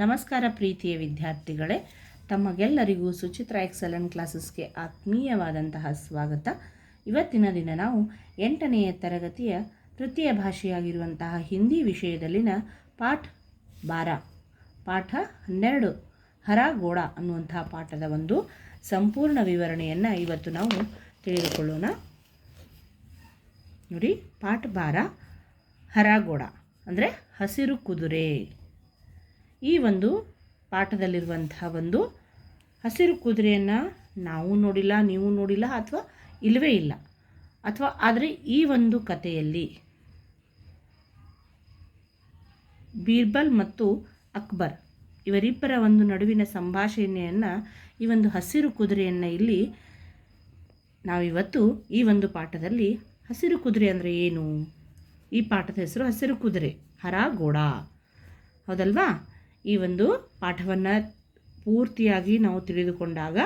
ನಮಸ್ಕಾರ ಪ್ರೀತಿಯ ವಿದ್ಯಾರ್ಥಿಗಳೇ, ತಮಗೆಲ್ಲರಿಗೂ ಸುಚಿತ್ರ ಎಕ್ಸಲೆಂಟ್ ಕ್ಲಾಸಸ್ಗೆ ಆತ್ಮೀಯವಾದಂತಹ ಸ್ವಾಗತ. ಇವತ್ತಿನ ದಿನ ನಾವು ಎಂಟನೆಯ ತರಗತಿಯ ತೃತೀಯ ಭಾಷೆಯಾಗಿರುವಂತಹ ಹಿಂದಿ ವಿಷಯದಲ್ಲಿನ ಪಾಠ ಬಾರ, ಪಾಠ ಹನ್ನೆರಡು ಹರ ಗೋಡ ಅನ್ನುವಂತಹ ಪಾಠದ ಒಂದು ಸಂಪೂರ್ಣ ವಿವರಣೆಯನ್ನು ಇವತ್ತು ನಾವು ತಿಳಿದುಕೊಳ್ಳೋಣ. ನೋಡಿ, ಪಾಠ ಬಾರ ಹರಾಗೋಡ ಅಂದರೆ ಹಸಿರು ಕುದುರೆ. ಈ ಒಂದು ಪಾಠದಲ್ಲಿರುವಂತಹ ಒಂದು ಹಸಿರು ಕುದುರೆಯನ್ನು ನಾವು ನೋಡಿಲ್ಲ, ನೀವು ನೋಡಿಲ್ಲ ಅಥವಾ ಇಲ್ಲವೇ ಇಲ್ಲ. ಅಥವಾ ಆದರೆ ಈ ಒಂದು ಕಥೆಯಲ್ಲಿ ಬೀರ್ಬಲ್ ಮತ್ತು ಅಕ್ಬರ್ ಇವರಿಬ್ಬರ ಒಂದು ನಡುವಿನ ಸಂಭಾಷಣೆಯನ್ನು ಈ ಒಂದು ಹಸಿರು ಕುದುರೆಯನ್ನು ಇಲ್ಲಿ ನಾವಿವತ್ತು ಈ ಒಂದು ಪಾಠದಲ್ಲಿ ಹಸಿರು ಕುದುರೆ ಅಂದರೆ ಏನು? ಈ ಪಾಠದ ಹೆಸರು ಹಸಿರು ಕುದುರೆ ಹರ ಗೋಡ ಹೌದಲ್ವಾ? ಈ ಒಂದು ಪಾಠವನ್ನು ಪೂರ್ತಿಯಾಗಿ ನಾವು ತಿಳಿದುಕೊಂಡಾಗ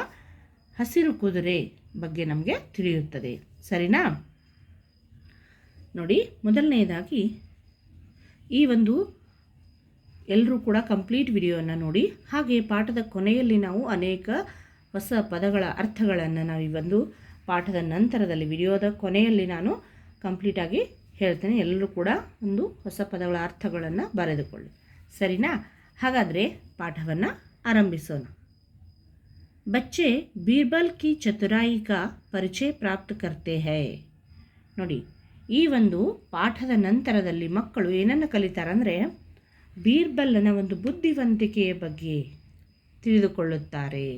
ಹಸಿರು ಕುದುರೆ ಬಗ್ಗೆ ನಮಗೆ ತಿಳಿಯುತ್ತದೆ. ಸರಿನಾ? ನೋಡಿ ಮೊದಲನೆಯದಾಗಿ ಈ ಒಂದು ಎಲ್ಲರೂ ಕೂಡ ಕಂಪ್ಲೀಟ್ ವಿಡಿಯೋವನ್ನು ನೋಡಿ. ಹಾಗೆ ಪಾಠದ ಕೊನೆಯಲ್ಲಿ ನಾವು ಅನೇಕ ಹೊಸ ಪದಗಳ ಅರ್ಥಗಳನ್ನು ನಾವು ಈ ಒಂದು ಪಾಠದ ನಂತರದಲ್ಲಿ ವಿಡಿಯೋದ ಕೊನೆಯಲ್ಲಿ ನಾನು ಕಂಪ್ಲೀಟಾಗಿ ಹೇಳ್ತೇನೆ. ಎಲ್ಲರೂ ಕೂಡ ಒಂದು ಹೊಸ ಪದಗಳ ಅರ್ಥಗಳನ್ನು ಬರೆದುಕೊಳ್ಳಿ. ಸರಿನಾ? ಹಾಗಾದರೆ ಪಾಠವನ್ನು ಆರಂಭಿಸೋಣ. ಬಚ್ಚೆ ಬೀರ್ಬಲ್ ಕಿ ಚತುರಾಯಿ ಕಾ ಪರಿಚಯ ಪ್ರಾಪ್ತ ಕರ್ತೆ ಹೈ. ನೋಡಿ, ಈ ಒಂದು ಪಾಠದ ನಂತರದಲ್ಲಿ ಮಕ್ಕಳು ಏನನ್ನು ಕಲಿತಾರಂದರೆ ಬೀರ್ಬಲ್ನ ಒಂದು ಬುದ್ಧಿವಂತಿಕೆಯ ಬಗ್ಗೆ ತಿಳಿದುಕೊಳ್ಳುತ್ತಾರೆ.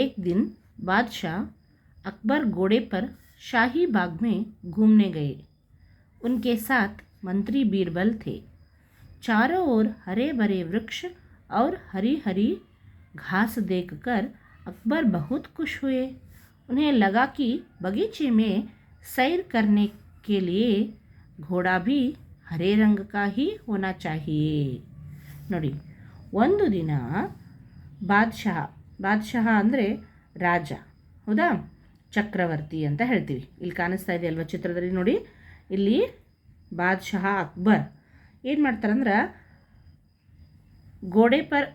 ಏಕ್ ದಿನ್ ಬಾದ್ಶಾ ಅಕ್ಬರ್ ಗೋಡೆ ಪರ್ ಶಾಹಿ ಬಾಗ್ ಮೇ ಘೂಮ್ನೆ ಗಯೆ. ಉನ್ಕೆ ಸಾಥ್ ಮಂತ್ರಿ ಬೀರ್ಬಲ್ ಥೇ. चारों ओर हरे भरे वृक्ष और हरी हरी घास देखकर अकबर बहुत खुश हुए उन्हें लगा कि बगीचे में सैर करने के लिए घोड़ा भी हरे रंग का ही होना चाहिए ನೋಡಿ ಒಂದು ದಿನ ಬಾದ್ಶಾಹ ಬಾದ್ಶಾಹ ಅಂದರೆ ರಾಜ ಹೌದಾ ಚಕ್ರವರ್ತಿ ಅಂತ ಹೇಳ್ತೀವಿ ಇಲ್ಲಿ ಕಾಣಿಸ್ತಾ ಇದೆ ಅಲ್ವಾ ಚಿತ್ರದಲ್ಲಿ ನೋಡಿ ಇಲ್ಲಿ ಬಾದ್ಶಾಹ ಅಕ್ಬರ್ ಏನು ಮಾಡ್ತಾರಂದ್ರೆ ಗೋಡೆ ಪರ್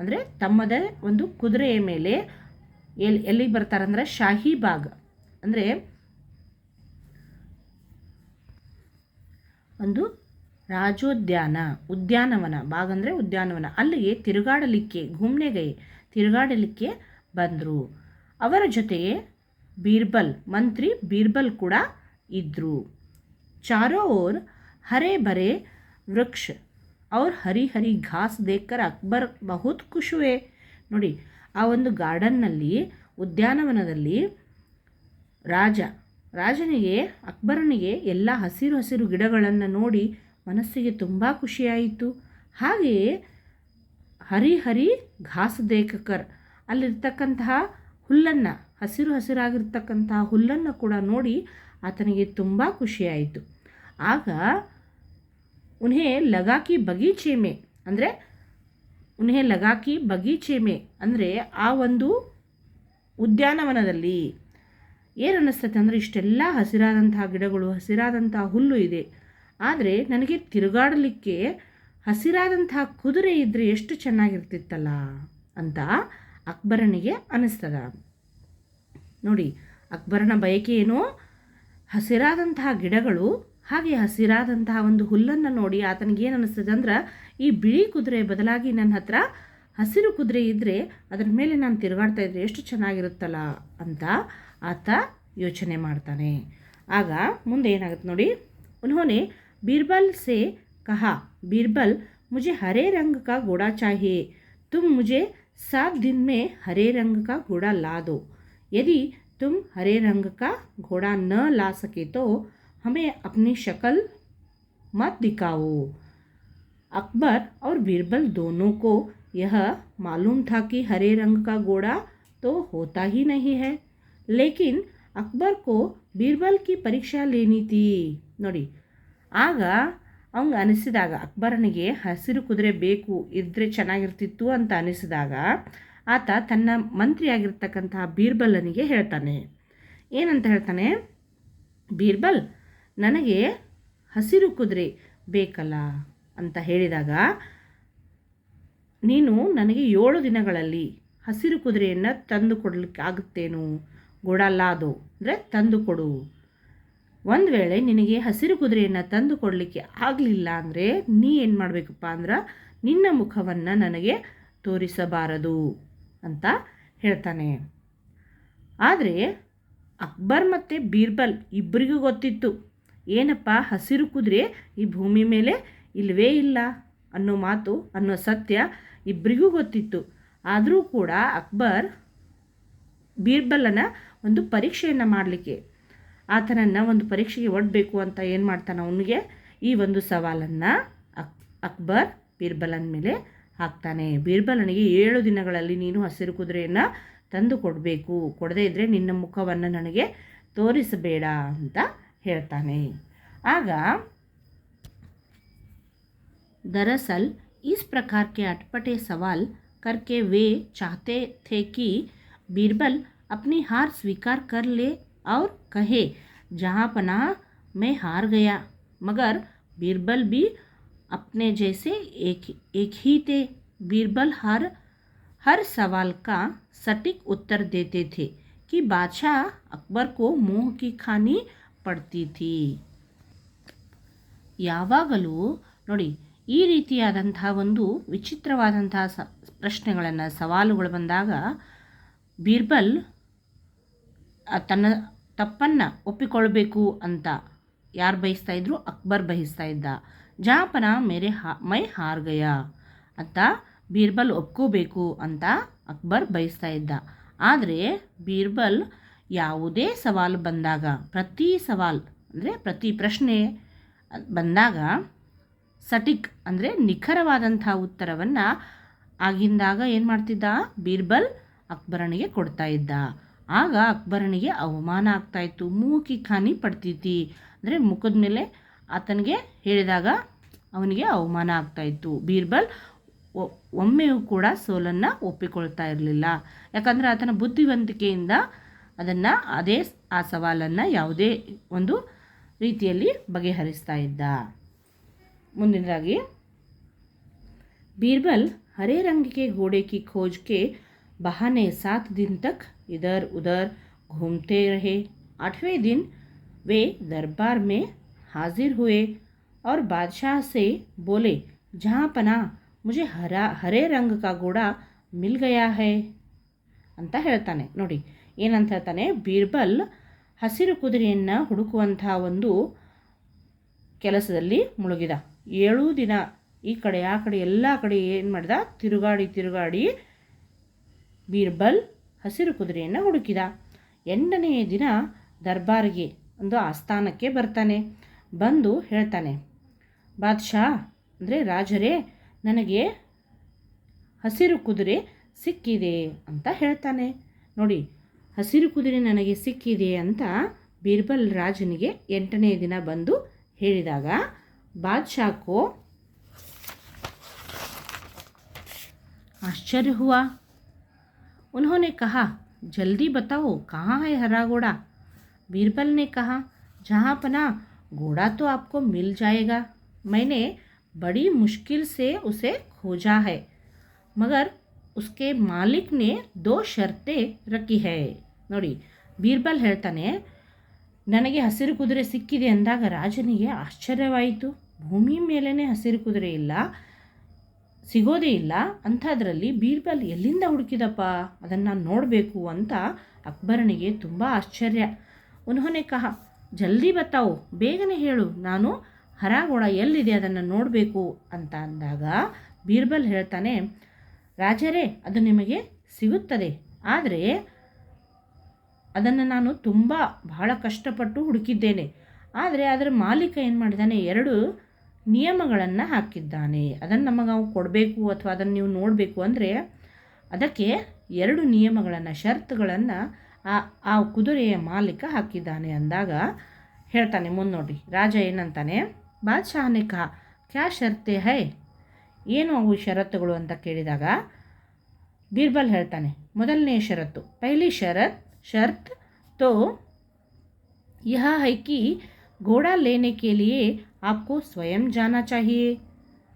ಅಂದರೆ ತಮ್ಮದೇ ಒಂದು ಕುದುರೆಯ ಮೇಲೆ ಎಲ್ಲಿ ಎಲ್ಲಿಗೆ ಬರ್ತಾರಂದ್ರೆ ಶಾಹಿ ಬಾಗ್. ಅಂದರೆ ಒಂದು ರಾಜೋದ್ಯಾನ, ಉದ್ಯಾನವನ, ಬಾಗ್ ಅಂದರೆ ಉದ್ಯಾನವನ. ಅಲ್ಲಿಗೆ ತಿರುಗಾಡಲಿಕ್ಕೆ ಘುಮ್ನೆಗೈ ತಿರುಗಾಡಲಿಕ್ಕೆ ಬಂದರು. ಅವರ ಜೊತೆಗೆ ಬೀರ್ಬಲ್, ಮಂತ್ರಿ ಬೀರ್ಬಲ್ ಕೂಡ ಇದ್ದರು ಚಾರೋ ಓರ್ ಹರೆ ಭರೆ ವೃಕ್ಷ. ಅವ್ರು ಹರಿ ಹರಿ ಘಾಸ್ ದೇಕರ್ ಅಕ್ಬರ್ ಬಹುತ್ ಖುಷುವೆ ನೋಡಿ, ಆ ಒಂದು ಗಾರ್ಡನ್ನಲ್ಲಿ, ಉದ್ಯಾನವನದಲ್ಲಿ ರಾಜ. ರಾಜನಿಗೆ, ಅಕ್ಬರನಿಗೆ ಎಲ್ಲ ಹಸಿರು ಹಸಿರು ಗಿಡಗಳನ್ನು ನೋಡಿ ಮನಸ್ಸಿಗೆ ತುಂಬ ಖುಷಿಯಾಯಿತು. ಹಾಗೆಯೇ ಹರಿ ಹರಿ ಘಾಸ್ ದೇಕಕರ್ ಅಲ್ಲಿರ್ತಕ್ಕಂತಹ ಹುಲ್ಲನ್ನು, ಹಸಿರು ಹಸಿರಾಗಿರ್ತಕ್ಕಂತಹ ಹುಲ್ಲನ್ನು ಕೂಡ ನೋಡಿ ಆತನಿಗೆ ತುಂಬ ಖುಷಿಯಾಯಿತು. ಆಗ ಉನ್ಹೇ ಲಗಾಕಿ ಬಗೀಚೆ ಮೇ, ಅಂದರೆ ಉನ್ಹೇ ಲಗಾಕಿ ಬಗೀಚೆ ಮೇ, ಅಂದರೆ ಆ ಒಂದು ಉದ್ಯಾನವನದಲ್ಲಿ. ಏನು ಅನ್ನಿಸ್ತೈತೆ ಅಂದರೆ ಇಷ್ಟೆಲ್ಲ ಹಸಿರಾದಂತಹ ಗಿಡಗಳು, ಹಸಿರಾದಂತಹ ಹುಲ್ಲು ಇದೆ. ಆದರೆ ನನಗೆ ತಿರುಗಾಡಲಿಕ್ಕೆ ಹಸಿರಾದಂತಹ ಕುದುರೆ ಇದ್ದರೆ ಎಷ್ಟು ಚೆನ್ನಾಗಿರ್ತಿತ್ತಲ್ಲ ಅಂತ ಅಕ್ಬರನಿಗೆ ಅನ್ನಿಸ್ತದ. ನೋಡಿ, ಅಕ್ಬರನ ಬಯಕೆ ಏನು? ಹಸಿರಾದಂತಹ ಗಿಡಗಳು ಹಾಗೆ ಹಸಿರಾದಂತಹ ಒಂದು ಹುಲ್ಲನ್ನು ನೋಡಿ ಆತನಿಗೆ ಏನು ಅನ್ನಿಸ್ತದೆ ಅಂದ್ರೆ ಈ ಬಿಳಿ ಕುದುರೆ ಬದಲಾಗಿ ನನ್ನ ಹತ್ರ ಹಸಿರು ಕುದುರೆ ಇದ್ದರೆ ಅದರ ಮೇಲೆ ನಾನು ತಿರುಗಾಡ್ತಾ ಇದ್ದರೆ ಎಷ್ಟು ಚೆನ್ನಾಗಿರುತ್ತಲ್ಲ ಅಂತ ಆತ ಯೋಚನೆ ಮಾಡ್ತಾನೆ ಆಗ ಮುಂದೆ ಏನಾಗುತ್ತೆ ನೋಡಿ ಉನ್ಹೋನೆ ಬೀರ್ಬಲ್ ಸೆ कहा बीरबल मुझे हरे रंग का घोड़ा चाहिए तुम मुझे सात दिन में हरे रंग का घोड़ा ला दो यदि तुम हरे रंग का घोड़ा न ला सके तो हमें अपनी शक्ल मत दिखाओ अकबर और बीरबल दोनों को यह मालूम था कि हरे रंग का घोड़ा तो होता ही नहीं है लेकिन अकबर को बीरबल की परीक्षा लेनी थी ನೋಡಿ ಆಗ ಅವಂಗೆ ಅನಿಸಿದಾಗ ಅಕ್ಬರನಿಗೆ ಹಸಿರು ಕುದುರೆ ಬೇಕು ಇದ್ದರೆ ಚೆನ್ನಾಗಿರ್ತಿತ್ತು ಅಂತ ಅನಿಸಿದಾಗ ಆತ ತನ್ನ ಮಂತ್ರಿಯಾಗಿರ್ತಕ್ಕಂತಹ ಬೀರ್ಬಲನಿಗೆ ಹೇಳ್ತಾನೆ ಏನಂತ ಹೇಳ್ತಾನೆ ಬೀರ್ಬಲ್ ನನಗೆ ಹಸಿರು ಕುದುರೆ ಬೇಕಲ್ಲ ಅಂತ ಹೇಳಿದಾಗ, ನೀನು ನನಗೆ ಏಳು ದಿನಗಳಲ್ಲಿ ಹಸಿರು ಕುದುರೆಯನ್ನು ತಂದು ಕೊಡಲಿಕ್ಕೆ ಆಗುತ್ತೇನು? ಅದು ಅಂದರೆ ತಂದು ಕೊಡು. ಒಂದು ವೇಳೆ ನಿನಗೆ ಹಸಿರು ಕುದುರೆಯನ್ನು ತಂದು ಕೊಡಲಿಕ್ಕೆ ಆಗಲಿಲ್ಲ ಅಂದರೆ ನೀ ಏನು ಮಾಡಬೇಕಪ್ಪ ಅಂದ್ರೆ ನಿನ್ನ ಮುಖವನ್ನು ನನಗೆ ತೋರಿಸಬಾರದು ಅಂತ ಹೇಳ್ತಾನೆ. ಆದರೆ ಅಕ್ಬರ್ ಮತ್ತು ಬೀರ್ಬಲ್ ಇಬ್ಬರಿಗೂ ಗೊತ್ತಿತ್ತು. ಏನಪ್ಪ? ಹಸಿರು ಕುದುರೆ ಈ ಭೂಮಿ ಮೇಲೆ ಇಲ್ಲವೇ ಇಲ್ಲ ಅನ್ನೋ ಮಾತು, ಅನ್ನೋ ಸತ್ಯ ಇಬ್ಬರಿಗೂ ಗೊತ್ತಿತ್ತು. ಆದರೂ ಕೂಡ ಅಕ್ಬರ್ ಬೀರ್ಬಲನ ಒಂದು ಪರೀಕ್ಷೆಯನ್ನು ಮಾಡಲಿಕ್ಕೆ, ಆತನನ್ನು ಒಂದು ಪರೀಕ್ಷೆಗೆ ಒಡ್ಬೇಕು ಅಂತ ಏನು ಮಾಡ್ತಾನೆ ಅವನಿಗೆ? ಈ ಒಂದು ಸವಾಲನ್ನು ಅಕ್, ಅಕ್ಬರ್ ಬೀರ್ಬಲನ ಮೇಲೆ ಹಾಕ್ತಾನೆ. ಬೀರ್ಬಲನಿಗೆ ಏಳು ದಿನಗಳಲ್ಲಿ ನೀನು ಹಸಿರು ಕುದುರೆಯನ್ನು ತಂದು ಕೊಡಬೇಕು. ಕೊಡದೇ ಇದ್ದರೆ ನಿನ್ನ ಮುಖವನ್ನು ನನಗೆ ತೋರಿಸಬೇಡ ಅಂತ ಹೇಳ್ತಾನೆ ಆಗ दरअसल इस प्रकार के अटपटे सवाल करके वे चाहते थे कि बीरबल अपनी हार स्वीकार कर ले और कहे जहाँ पनाह मैं हार गया मगर बीरबल भी अपने जैसे एक एक ही थे बीरबल हर हर सवाल का सटीक उत्तर देते थे कि बादशाह अकबर को मोह की खानी ಪಡ್ತೀತಿ. ಯಾವಾಗಲೂ ನೋಡಿ, ಈ ರೀತಿಯಾದಂಥ ಒಂದು ವಿಚಿತ್ರವಾದಂಥ ಸ ಪ್ರಶ್ನೆಗಳನ್ನು, ಸವಾಲುಗಳು ಬಂದಾಗ ಬೀರ್ಬಲ್ ತನ್ನ ತಪ್ಪನ್ನು ಒಪ್ಪಿಕೊಳ್ಬೇಕು ಅಂತ ಯಾರು ಬಯಸ್ತಾ ಇದ್ರು? ಅಕ್ಬರ್ ಬಯಸ್ತಾ ಇದ್ದ. ಜಾಪನ ಮೇರೆ ಹಾ, ಮೈ ಹಾರ್ಗಯ ಅಂತ ಬೀರ್ಬಲ್ ಒಪ್ಕೋಬೇಕು ಅಂತ ಅಕ್ಬರ್ ಬಯಸ್ತಾ ಇದ್ದ. ಆದರೆ ಬೀರ್ಬಲ್ ಯಾವುದೇ ಸವಾಲು ಬಂದಾಗ, ಪ್ರತಿ ಸವಾಲ್ ಅಂದರೆ ಪ್ರತಿ ಪ್ರಶ್ನೆ ಬಂದಾಗ ಸಟಿಕ್ ಅಂದರೆ ನಿಖರವಾದಂಥ ಉತ್ತರವನ್ನು ಆಗಿಂದಾಗ ಏನು ಮಾಡ್ತಿದ್ದ? ಬೀರ್ಬಲ್ ಅಕ್ಬರನಿಗೆ ಕೊಡ್ತಾ ಇದ್ದ. ಆಗ ಅಕ್ಬರನಿಗೆ ಅವಮಾನ ಆಗ್ತಾಯಿತ್ತು ಮೂಕಿ ಖಾನಿ ಪಡ್ತೈತಿ ಅಂದರೆ ಮುಖದ ಮೇಲೆ ಆತನಿಗೆ ಹೇಳಿದಾಗ ಅವನಿಗೆ ಅವಮಾನ ಆಗ್ತಾಯಿತ್ತು ಬೀರ್ಬಲ್ ಒಮ್ಮೆಯೂ ಕೂಡ ಸೋಲನ್ನು ಒಪ್ಪಿಕೊಳ್ತಾ ಇರಲಿಲ್ಲ. ಯಾಕಂದರೆ ಆತನ ಬುದ್ಧಿವಂತಿಕೆಯಿಂದ ಅದನ್ನು ಅದೇ ಸ್- ಆ ಸವಾಲನ್ನು ಯಾವುದೇ ಒಂದು ರೀತಿಯಲ್ಲಿ ಬಗೆಹರಿಸ್ತಾ ಇದ್ದ ಮುಂದಿನದಾಗಿ बीरबल हरे रंग के घोड़े की खोज के बहाने सात दिन तक इधर उधर घूमते रहे आठवें दिन वे दरबार में हाजिर हुए और बादशाह से बोले जहाँ पना मुझे हरा हरे रंग का घोड़ा मिल गया है ಅಂತ ಹೇಳ್ತಾನೆ ನೋಡಿ ಏನಂತ ಹೇಳ್ತಾನೆ? ಬೀರ್ಬಲ್ ಹಸಿರು ಕುದುರೆಯನ್ನು ಹುಡುಕುವಂತಹ ಒಂದು ಕೆಲಸದಲ್ಲಿ ಮುಳುಗಿದ. ಏಳು ದಿನ ಈ ಕಡೆ, ಆ ಕಡೆ, ಎಲ್ಲ ಕಡೆ ಏನು ಮಾಡಿದ? ತಿರುಗಾಡಿ ತಿರುಗಾಡಿ ಬೀರ್ಬಲ್ ಹಸಿರು ಕುದುರೆಯನ್ನು ಹುಡುಕಿದ. ಎಂಟನೆಯ ದಿನ ದರ್ಬಾರ್ಗೆ ಒಂದು ಆಸ್ಥಾನಕ್ಕೆ ಬರ್ತಾನೆ. ಬಂದು ಹೇಳ್ತಾನೆ, ಬಾದ್ಶಾ, ಅಂದರೆ ರಾಜರೇ, ನನಗೆ ಹಸಿರು ಕುದುರೆ ಸಿಕ್ಕಿದೆ ಅಂತ ಹೇಳ್ತಾನೆ. ನೋಡಿ ಹಸಿರು ಕುದುರೆ ನನಗೆ ಸಿಕ್ಕಿದೆ ಅಂತ ಬೀರ್ಬಲ್ ರಾಜನಿಗೆ ಎಂಟನೇ ದಿನ ಬಂದು ಹೇಳಿದಾಗ ಬಾದ್ಶಾಕೋ आश्चर्य हुआ उन्होंने कहा जल्दी बताओ कहाँ है हरा घोड़ा बीरबल ने कहा जहाँ पना घोड़ा तो आपको मिल जाएगा मैंने बड़ी मुश्किल से उसे खोजा है मगर उसके मालिक ने दो शर्तें रखी है ನೋಡಿ, ಬೀರ್ಬಲ್ ಹೇಳ್ತಾನೆ, ನನಗೆ ಹಸಿರು ಕುದುರೆ ಸಿಕ್ಕಿದೆ ಅಂದಾಗ ರಾಜನಿಗೆ ಆಶ್ಚರ್ಯವಾಯಿತು. ಭೂಮಿ ಮೇಲೇ ಹಸಿರು ಕುದುರೆ ಇಲ್ಲ, ಸಿಗೋದೇ ಇಲ್ಲ. ಅಂಥದ್ರಲ್ಲಿ ಬೀರ್ಬಲ್ ಎಲ್ಲಿಂದ ಹುಡುಕಿದಪ್ಪ? ಅದನ್ನು ನೋಡಬೇಕು ಅಂತ ಅಕ್ಬರನಿಗೆ ತುಂಬ ಆಶ್ಚರ್ಯ. ಉನ್ಹೊನೆ ಕಹ, ಜಲ್ದಿ ಬತ್ತಾವು. ಬೇಗನೆ ಹೇಳು. ನಾನು ಹರಾಗೋಳ ಎಲ್ಲಿದೆ ಅದನ್ನು ನೋಡಬೇಕು? ಅಂತ ಅಂದಾಗ ಬೀರ್ಬಲ್ ಹೇಳ್ತಾನೆ, ರಾಜರೇ, ಅದು ನಿಮಗೆ ಸಿಗುತ್ತದೆ. ಆದರೆ ಅದನ್ನು ನಾನು ತುಂಬ ಬಹಳ ಕಷ್ಟಪಟ್ಟು ಹುಡುಕಿದ್ದೇನೆ. ಆದರೆ ಅದರ ಮಾಲೀಕ ಏನು ಮಾಡಿದ್ದಾನೆ ಎರಡು ನಿಯಮಗಳನ್ನು ಹಾಕಿದ್ದಾನೆ. ಅದನ್ನು ನಮಗೆ ಅವು ಕೊಡಬೇಕು ಅಥವಾ ಅದನ್ನು ನೀವು ನೋಡಬೇಕು ಅಂದರೆ ಅದಕ್ಕೆ ಎರಡು ನಿಯಮಗಳನ್ನು, ಷರತ್ತುಗಳನ್ನು ಆ ಆ ಕುದುರೆಯ ಮಾಲೀಕ ಹಾಕಿದ್ದಾನೆ ಅಂದಾಗ ಹೇಳ್ತಾನೆ ಮುಂದೆ ನೋಡಿ ರಾಜ ಏನಂತಾನೆ? ಬಾದಶಾಹನೇ ಕಾ, ಕ್ಯಾ ಶರ್ತೆ ಹೈ? ಏನು ಅವು ಷರತ್ತುಗಳು? ಅಂತ ಕೇಳಿದಾಗ ಬೀರ್ಬಲ್ ಹೇಳ್ತಾನೆ, ಮೊದಲನೇ ಷರತ್ತು, ಪೈಲಿ ಶರತ್ शर्त तो यह है कि घोड़ा लेने के लिए आपको स्वयं जाना चाहिए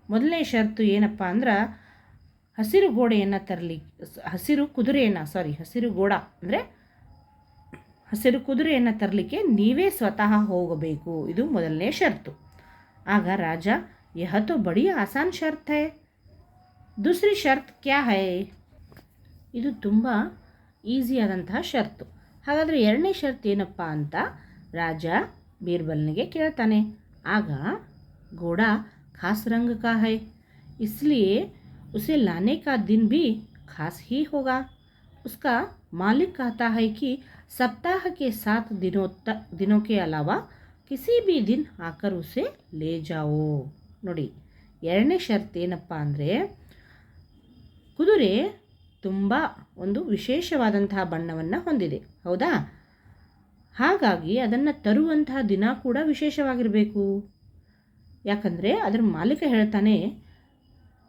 ಮೊದಲನೇ ಷರತ್ತು ಏನಪ್ಪ ಅಂದ್ರೆ ಹಸಿರು ಗೋಡೆಯನ್ನು ತರಲಿ ಹಸಿರು ಕುದುರೆಯನ್ನು ಸಾರಿ ಹಸಿರು ಗೋಡ ಅಂದರೆ ಹಸಿರು ಕುದುರೆಯನ್ನು ತರಲಿಕ್ಕೆ ನೀವೇ ಸ್ವತಃ ಹೋಗಬೇಕು ಇದು ಮೊದಲನೇ ಷರತ್ತು ಆಗ ರಾಜ ಯಹ ತೋ ಬಡಿ ಆಸಾನ್ ಶರ್ತ್ ಹೈ ದೂಸರಿ ಶರ್ತ್ ಕ್ಯಾ ಹೈ ಇದು ತುಂಬ ಈಸಿಯಾದಂತಹ ಷರತ್ತು ಹಾಗಾದರೆ ಎರಡನೇ ಷರ್ತ್ ಏನಪ್ಪ ಅಂತ ರಾಜ ಬೀರ್ಬಲ್ನಿಗೆ ಕೇಳ್ತಾನೆ ಆಗ ಗೋಡ खास रंग का है इसलिए उसे लाने का दिन भी खास ही होगा उसका मालिक कहता है कि सप्ताह के सात दिनों तक दिनों के अलावा किसी भी दिन आकर उसे ले जाओ ನೋಡಿ ಎರಡನೇ ಷರ್ತ್ ಏನಪ್ಪ ಅಂದರೆ ಕುದುರೆ ತುಂಬ ಒಂದು ವಿಶೇಷವಾದಂತಹ ಬಣ್ಣವನ್ನು ಹೊಂದಿದೆ. ಹೌದಾ? ಹಾಗಾಗಿ ಅದನ್ನು ತರುವಂತಹ ದಿನ ಕೂಡ ವಿಶೇಷವಾಗಿರಬೇಕು. ಯಾಕಂದರೆ ಅದರ ಮಾಲೀಕ ಹೇಳ್ತಾನೆ,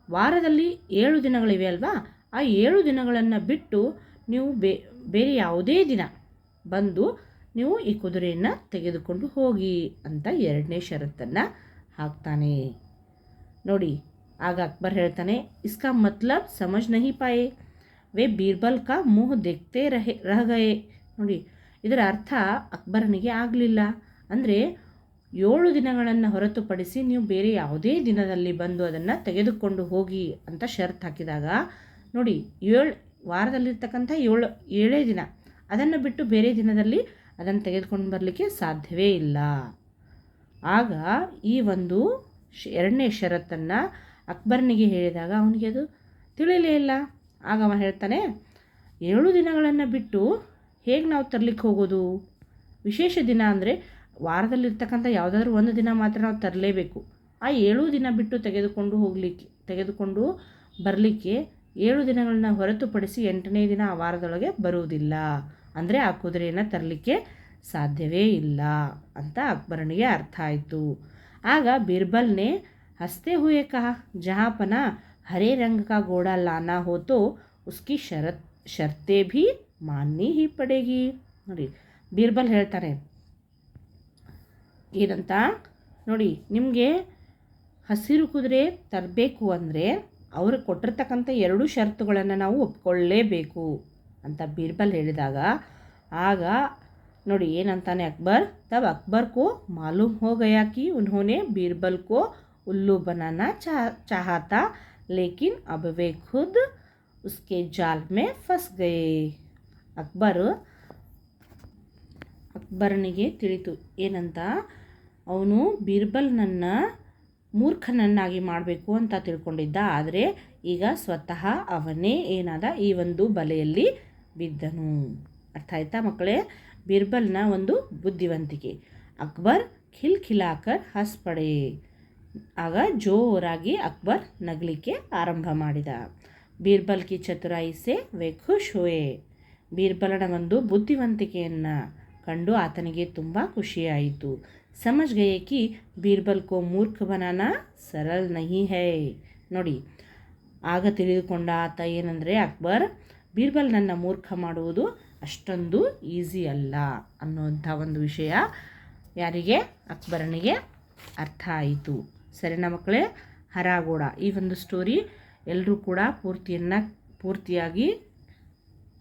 ವಾರದಲ್ಲಿ ಏಳು ದಿನಗಳಿವೆ ಅಲ್ವಾ? ಆ ಏಳು ದಿನಗಳನ್ನು ಬಿಟ್ಟು ನೀವು ಬೇರೆ ಯಾವುದೇ ದಿನ ಬಂದು ನೀವು ಈ ಕುದುರೆಯನ್ನು ತೆಗೆದುಕೊಂಡು ಹೋಗಿ ಅಂತ ಎರಡನೇ ಷರತ್ತನ್ನು ಹಾಕ್ತಾನೆ. ನೋಡಿ, ಆಗ ಅಕ್ಬರ್ ಹೇಳ್ತಾನೆ, ಇಸ್ಕಾ ಮತ್ಲಬ್ ಸಮಜ್ ನಹಿ ಪಾಯೆ. ವೇ ಬೀರ್ಬಲ್ ಕಾ ಮೋಹ ದೆಕ್ತೆ ರಹೆ, ರಹ ಗಯೆ. ನೋಡಿ, ಇದರ ಅರ್ಥ ಅಕ್ಬರನಿಗೆ ಆಗಲಿಲ್ಲ. ಅಂದರೆ, ಏಳು ದಿನಗಳನ್ನು ಹೊರತುಪಡಿಸಿ ನೀವು ಬೇರೆ ಯಾವುದೇ ದಿನದಲ್ಲಿ ಬಂದು ಅದನ್ನು ತೆಗೆದುಕೊಂಡು ಹೋಗಿ ಅಂತ ಶರ್ತ್ ಹಾಕಿದಾಗ, ನೋಡಿ, ಏಳು, ವಾರದಲ್ಲಿರ್ತಕ್ಕಂಥ ಏಳು, ಏಳೇ ದಿನ. ಅದನ್ನು ಬಿಟ್ಟು ಬೇರೆ ದಿನದಲ್ಲಿ ಅದನ್ನು ತೆಗೆದುಕೊಂಡು ಬರಲಿಕ್ಕೆ ಸಾಧ್ಯವೇ ಇಲ್ಲ. ಆಗ ಈ ಒಂದು ಎರಡನೇ ಷರತ್ತನ್ನು ಅಕ್ಬರ್ನಿಗೆ ಹೇಳಿದಾಗ ಅವನಿಗೆ ಅದು ತಿಳಿಯಲೇ ಇಲ್ಲ. ಆಗ ಅವ ಹೇಳ್ತಾನೆ, ಏಳು ದಿನಗಳನ್ನು ಬಿಟ್ಟು ಹೇಗೆ ನಾವು ತರಲಿಕ್ಕೆ ಹೋಗೋದು? ವಿಶೇಷ ದಿನ ಅಂದರೆ ವಾರದಲ್ಲಿರ್ತಕ್ಕಂಥ ಯಾವುದಾದ್ರೂ ಒಂದು ದಿನ ಮಾತ್ರ ನಾವು ತರಲೇಬೇಕು. ಆ ಏಳು ದಿನ ಬಿಟ್ಟು ತೆಗೆದುಕೊಂಡು ಹೋಗಲಿಕ್ಕೆ, ತೆಗೆದುಕೊಂಡು ಬರಲಿಕ್ಕೆ ಏಳು ದಿನಗಳನ್ನ ಹೊರತುಪಡಿಸಿ ಎಂಟನೇ ದಿನ ಆ ವಾರದೊಳಗೆ ಬರುವುದಿಲ್ಲ. ಅಂದರೆ ಆ ಕುದುರೆಯನ್ನು ತರಲಿಕ್ಕೆ ಸಾಧ್ಯವೇ ಇಲ್ಲ ಅಂತ ಅಕ್ಬರನಿಗೆ ಅರ್ಥ ಆಯಿತು. ಆಗ ಬೀರ್ಬಲ್ನೇ, ಹಸ್ತೆ ಹುಯಕ, ಜಹಾಪನ हरे रंग का घोड़ा लाना हो तो उसकी ಶರತ್ शर्तें भी ಮಾನ್ನಿ ಹಿ पड़ेगी। ನೋಡಿ, ಬೀರ್ಬಲ್ ಹೇಳ್ತಾರೆ. ಏನಂತ? ನೋಡಿ, ನಿಮಗೆ ಹಸಿರು ಕುದುರೆ ತರಬೇಕು ಅಂದರೆ ಅವರು ಕೊಟ್ಟಿರ್ತಕ್ಕಂಥ ಎರಡು ಷರತ್ತುಗಳನ್ನು ನಾವು ಒಪ್ಕೊಳ್ಳೇಬೇಕು ಅಂತ ಬೀರ್ಬಲ್ ಹೇಳಿದಾಗ, ಆಗ ನೋಡಿ, ಏನಂತಾನೆ ಅಕ್ಬರ್? ತಬ್ ಅಕ್ಬರ್ಕೋ ಮಾಲೂಮ್ ಹೋ ಉನ್ಹೋನೆ ಬೀರ್ಬಲ್ ಕೋ ಉಲ್ಲು ಬನಾನ ಚಾ लेकिन अब वे खुद उसके जाल में फंस गए ಅಕ್ಬರ್ ಅಕ್ಬರನಿಗೆ ತಿಳಿತು ಏನಂತ ಅವನು ಬೀರ್ಬಲ್ನನ್ನು ಮೂರ್ಖನನ್ನಾಗಿ ಮಾಡಬೇಕು ಅಂತ ತಿಳ್ಕೊಂಡಿದ್ದ ಆದರೆ ಈಗ ಸ್ವತಃ ಅವನೇ ಏನಾದ ಈ ಒಂದು ಬಲೆಯಲ್ಲಿ ಬಿದ್ದನು ಅರ್ಥ ಆಯ್ತಾ ಮಕ್ಕಳೇ ಬೀರ್ಬಲ್ನ ಒಂದು ಬುದ್ಧಿವಂತಿಕೆ ಅಕ್ಬರ್ ಖಿಲ್ ಖಿಲಾಕರ್ ಹಸ್ ಪಡೆ ಆಗ ಜೋರಾಗಿ ಅಕ್ಬರ್ ನಗಲಿಕ್ಕೆ ಆರಂಭ ಮಾಡಿದ. ಬೀರ್ಬಲ್ ಕಿ ಚತುರಾಯಿಸೆ ವೆ ಖುಷ್ ಹುಯೆ ಬೀರ್ಬಲನ ಒಂದು ಬುದ್ಧಿವಂತಿಕೆಯನ್ನು ಕಂಡು ಆತನಿಗೆ ತುಂಬ ಖುಷಿಯಾಯಿತು. ಸಮಜ್ ಗಯೆ ಕಿ ಬೀರ್ಬಲ್ ಕೋ ಮೂರ್ಖ ಬನಾನ ಸರಲ್ ನಹಿ ಹೇ. ನೋಡಿ, ಆಗ ತಿಳಿದುಕೊಂಡ ಆತ ಏನಂದರೆ, ಅಕ್ಬರ್, ಬೀರ್ಬಲ್ ನನ್ನ ಮೂರ್ಖ ಮಾಡುವುದು ಅಷ್ಟೊಂದು ಈಸಿ ಅಲ್ಲ ಅನ್ನುವಂಥ ಒಂದು ವಿಷಯ ಯಾರಿಗೆ? ಅಕ್ಬರನಿಗೆ ಅರ್ಥ ಆಯಿತು. ಸರಿನಾ ಮಕ್ಕಳೇ? ಹರಾಗೋಡ. ಈ ಒಂದು ಸ್ಟೋರಿ ಎಲ್ಲರೂ ಕೂಡ ಪೂರ್ತಿಯನ್ನು ಪೂರ್ತಿಯಾಗಿ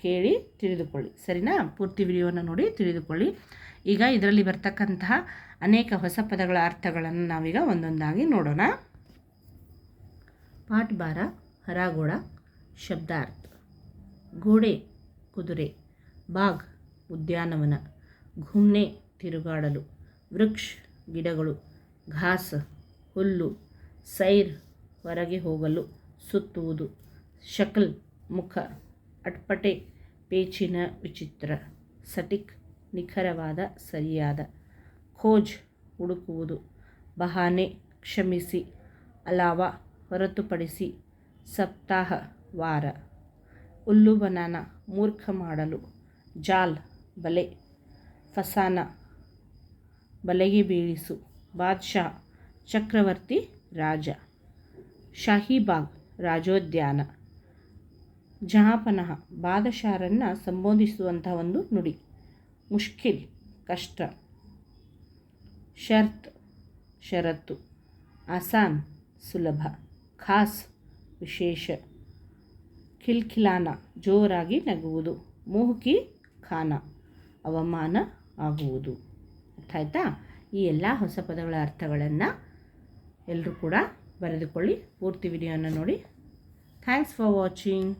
ಕೇಳಿ ತಿಳಿದುಕೊಳ್ಳಿ. ಸರಿನಾ? ಪೂರ್ತಿ ವಿಡಿಯೋನ ನೋಡಿ ತಿಳಿದುಕೊಳ್ಳಿ. ಈಗ ಇದರಲ್ಲಿ ಬರ್ತಕ್ಕಂತಹ ಅನೇಕ ಹೊಸ ಪದಗಳ ಅರ್ಥಗಳನ್ನು ನಾವೀಗ ಒಂದೊಂದಾಗಿ ನೋಡೋಣ. ಪಾಠ ಬಾರ ಹರಾಗೋಡ, ಶಬ್ದಾರ್ಥ. ಗೋಡೆ, ಕುದುರೆ. ಬಾಗ್, ಉದ್ಯಾನವನ. ಘುಮ್ನೆ, ತಿರುಗಾಡಲು. ವೃಕ್ಷ, ಗಿಡಗಳು. ಘಾಸ್ ಹುಲ್ಲು ಸೈರ್ ಹೊರಗೆ ಹೋಗಲು ಸುತ್ತುವುದು. ಶಕಲ್ ಮುಖ ಅಟ್ಪಟೆ ಪೇಚಿನ ವಿಚಿತ್ರ, ಸಟಿಕ್ ನಿಖರವಾದ ಸರಿಯಾದ. ಖೋಜ್ ಹುಡುಕುವುದು, ಬಹಾನೆ ಕ್ಷಮಿಸಿ, ಅಲಾವ ಹೊರತುಪಡಿಸಿ ಸಪ್ತಾಹ, ವಾರ. ಹುಲ್ಲು ಬನಾನ ಮೂರ್ಖ ಮಾಡಲು ಜಾಲ್ ಬಲೆ, ಫಸಾನ ಬಲೆಗೆ ಬೀಳಿಸು, ಬಾದ್ಶಾ ಚಕ್ರವರ್ತಿ ರಾಜ, ಶಾಹಿಬಾಗ್ ರಾಜೋದ್ಯಾನ, ಜಹಾಪನಹ ಬಾದಶಾರನ್ನು ಸಂಬೋಧಿಸುವಂಥ ಒಂದು ನುಡಿ, ಮುಷ್ಕಿಲ್ ಕಷ್ಟ, ಶರ್ತ್ ಷರತ್ತು ಆಸಾನ್ ಸುಲಭ, ಖಾಸ್ ವಿಶೇಷ, ಖಿಲ್ಖಿಲಾನ ಜೋರಾಗಿ ನಗುವುದು, ಮೂಹುಕಿ ಖಾನ ಅವಮಾನ ಆಗುವುದು. ಅರ್ಥ ಆಯ್ತಾ ಈ ಎಲ್ಲ ಹೊಸ ಪದಗಳ ಅರ್ಥಗಳನ್ನು ಎಲ್ಲರೂ ಕೂಡ ಬರೆದುಕೊಳ್ಳಿ. ಪೂರ್ತಿ ವಿಡಿಯೋನ ನೋಡಿ. Thanks for watching